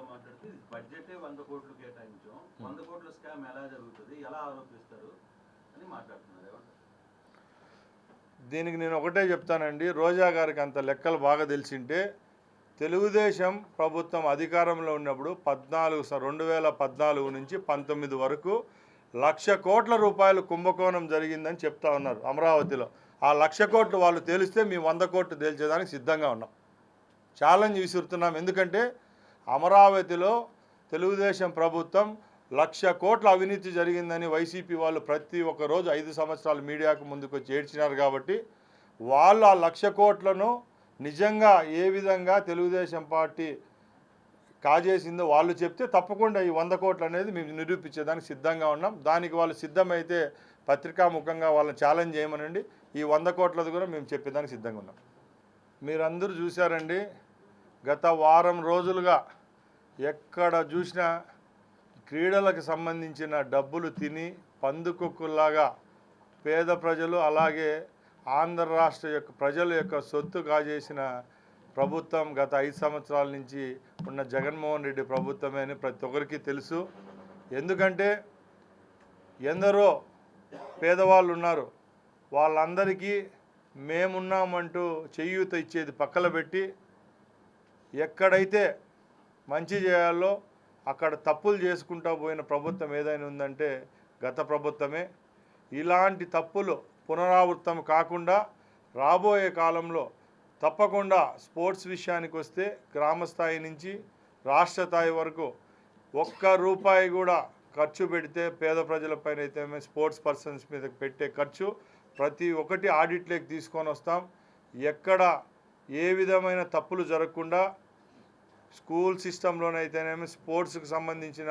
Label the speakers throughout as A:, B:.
A: మీడియాతో మాట్లాడితే బడ్జెటే వంద కోట్లు కేటాయించాం. వంద కోట్ల స్కామ్ ఎలా జరుగుతుంది? ఎలా ఆరోపిస్తారు? అని మాట్లాడుతున్నారు.
B: దీనికి నేను ఒకటే చెప్తానండి. రోజా గారికి అంత లెక్కలు బాగా తెలిసింటే తెలుగుదేశం ప్రభుత్వం అధికారంలో ఉన్నప్పుడు పద్నాలుగు రెండు వేల పద్నాలుగు నుంచి పంతొమ్మిది వరకు లక్ష కోట్ల రూపాయలు కుంభకోణం జరిగిందని చెప్తా ఉన్నారు అమరావతిలో. ఆ లక్ష కోట్లు వాళ్ళు తేలిస్తే మేము వంద కోట్లు తేల్చేదానికి సిద్ధంగా ఉన్నాం. ఛాలెంజ్ విసురుతున్నాం. ఎందుకంటే అమరావతిలో తెలుగుదేశం ప్రభుత్వం లక్ష కోట్ల అవినీతి జరిగిందని వైసీపీ వాళ్ళు ప్రతి ఒక్క రోజు ఐదు సంవత్సరాలు మీడియాకు ముందుకు వచ్చి ఏడ్చినారు కాబట్టి వాళ్ళు ఆ లక్ష కోట్లను నిజంగా ఏ విధంగా తెలుగుదేశం పార్టీ కాజేసిందో వాళ్ళు చెప్తే తప్పకుండా ఈ వంద కోట్లు అనేది మేము నిరూపించేదానికి సిద్ధంగా ఉన్నాం. దానికి వాళ్ళు సిద్ధమైతే పత్రికాముఖంగా వాళ్ళని ఛాలెంజ్ చేయమనండి. ఈ వంద కోట్లది కూడా మేము చెప్పేదానికి సిద్ధంగా ఉన్నాం. మీరందరూ చూశారండి. గత వారం రోజులుగా ఎక్కడ చూసినా క్రీడలకు సంబంధించిన డబ్బులు తిని పందుకొక్కులాగా పేద ప్రజలు అలాగే ఆంధ్ర రాష్ట్ర యొక్క ప్రజల యొక్క సొత్తు కాజేసిన ప్రభుత్వం గత ఐదు సంవత్సరాల నుంచి ఉన్న జగన్మోహన్ రెడ్డి ప్రభుత్వమే అని ప్రతి ఒక్కరికి తెలుసు. ఎందుకంటే ఎందరో పేదవాళ్ళు ఉన్నారు. వాళ్ళందరికీ మేమున్నామంటూ చేయూత ఇచ్చేది పక్కన పెట్టి ఎక్కడైతే మంచి చేయాలో అక్కడ తప్పులు చేసుకుంటా పోయిన ప్రభుత్వం ఏదైనా ఉందంటే గత ప్రభుత్వమే. ఇలాంటి తప్పులు పునరావృతం కాకుండా రాబోయే కాలంలో తప్పకుండా స్పోర్ట్స్ విషయానికి వస్తే గ్రామ స్థాయి నుంచి రాష్ట్ర స్థాయి వరకు ఒక్క రూపాయి కూడా ఖర్చు పెడితే పేద ప్రజలపైన అయితే స్పోర్ట్స్ పర్సన్స్ మీద పెట్టే ఖర్చు ప్రతి ఒక్కటి ఆడిట్లోకి తీసుకొని వస్తాం. ఎక్కడ ఏ విధమైన తప్పులు జరగకుండా స్కూల్ సిస్టంలోనైతేనేమి స్పోర్ట్స్కి సంబంధించిన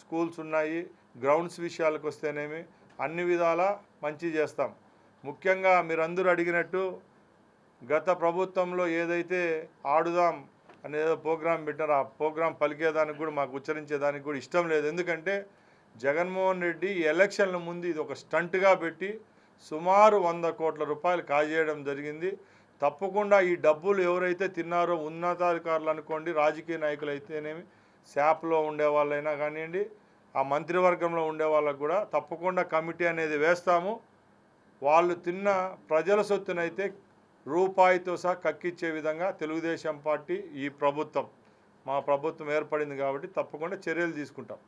B: స్కూల్స్ ఉన్నాయి గ్రౌండ్స్ విషయాలకు వస్తేనేమి అన్ని విధాలా మంచి చేస్తాం. ముఖ్యంగా మీరందరూ అడిగినట్టు గత ప్రభుత్వంలో ఏదైతే ఆడుదాం అనేదో ప్రోగ్రాం పెట్టారో ఆ ప్రోగ్రాం పలికేదానికి కూడా మాకు ఉచ్చరించేదానికి కూడా ఇష్టం లేదు. ఎందుకంటే జగన్మోహన్ రెడ్డి ఎలక్షన్ల ముందు ఇది ఒక స్టంట్గా పెట్టి సుమారు వంద కోట్ల రూపాయలు కాజేయడం జరిగింది. తప్పకుండా ఈ డబ్బులు ఎవరైతే తిన్నారో ఉన్నతాధికారులు అనుకోండి రాజకీయ నాయకులు అయితేనేమి శాప్లో ఉండే వాళ్ళైనా కానివ్వండి ఆ మంత్రివర్గంలో ఉండే వాళ్ళకు కూడా తప్పకుండా కమిటీ అనేది వేస్తాము. వాళ్ళు తిన్న ప్రజల సొత్తునైతే రూపాయితో సహా కక్కిచ్చే విధంగా తెలుగుదేశం పార్టీ ఈ ప్రభుత్వం మా ప్రభుత్వం ఏర్పడింది కాబట్టి తప్పకుండా చర్యలు తీసుకుంటాం.